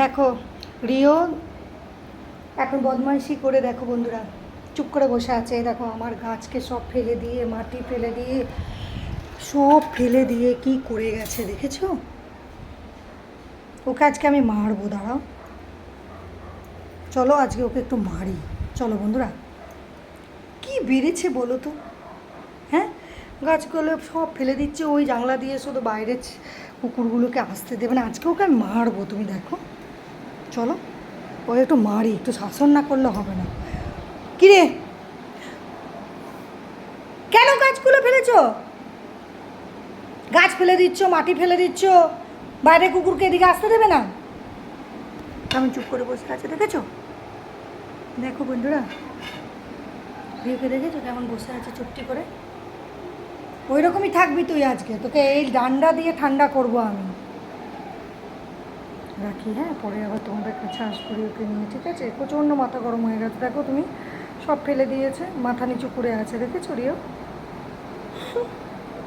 দেখো, রিও এখন বদমাইশি করে দেখো বন্ধুরা, চুপ করে বসে আছে। দেখো, আমার গাছকে সব ফেলে দিয়ে, মাটি ফেলে দিয়ে, সব ফেলে দিয়ে কি করে গেছে, দেখেছ? ওকে আজকে আমি মারবো, দাঁড়াও। চলো, আজকে ওকে একটু মারি। চলো বন্ধুরা, কি বেড়েছে বলো তো? হ্যাঁ? গাছগুলো সব ফেলে দিচ্ছে, ওই জানলা দিয়ে শুধু বাইরের কুকুরগুলোকে আসতে দেবে না। আজকে ওকে আমি মারবো, তুমি দেখো। চলো, ওকে একটু মারি, একটু শাসন না করলে হবে না। কিরে? কেন গাছগুলো ফেলেছো? গাছ ফেলে দিচ্ছ, মাটি ফেলে দিচ্ছ, বাইরে কুকুরকে এদিকে আসতে দেবে না? আমি চুপ করে বসে আছে, দেখেছ? দেখো বন্ধুরা রিওকে দেখেছ কেমন বসে আছে চুপটি করে? ওই রকমই থাকবি তুই আজকে, তোকে এই ডান্ডা দিয়ে ঠান্ডা করব আমি। রাখি হ্যাঁ? পরে আবার তোমাদের কাছে আসব রিওকে নিয়ে, ঠিক আছে? প্রচণ্ড মাথা গরম হয়ে গেছে। দেখো তুমি, সব ফেলে দিয়েছে, মাথা নিচু করে আছে, দেখেছ রিও?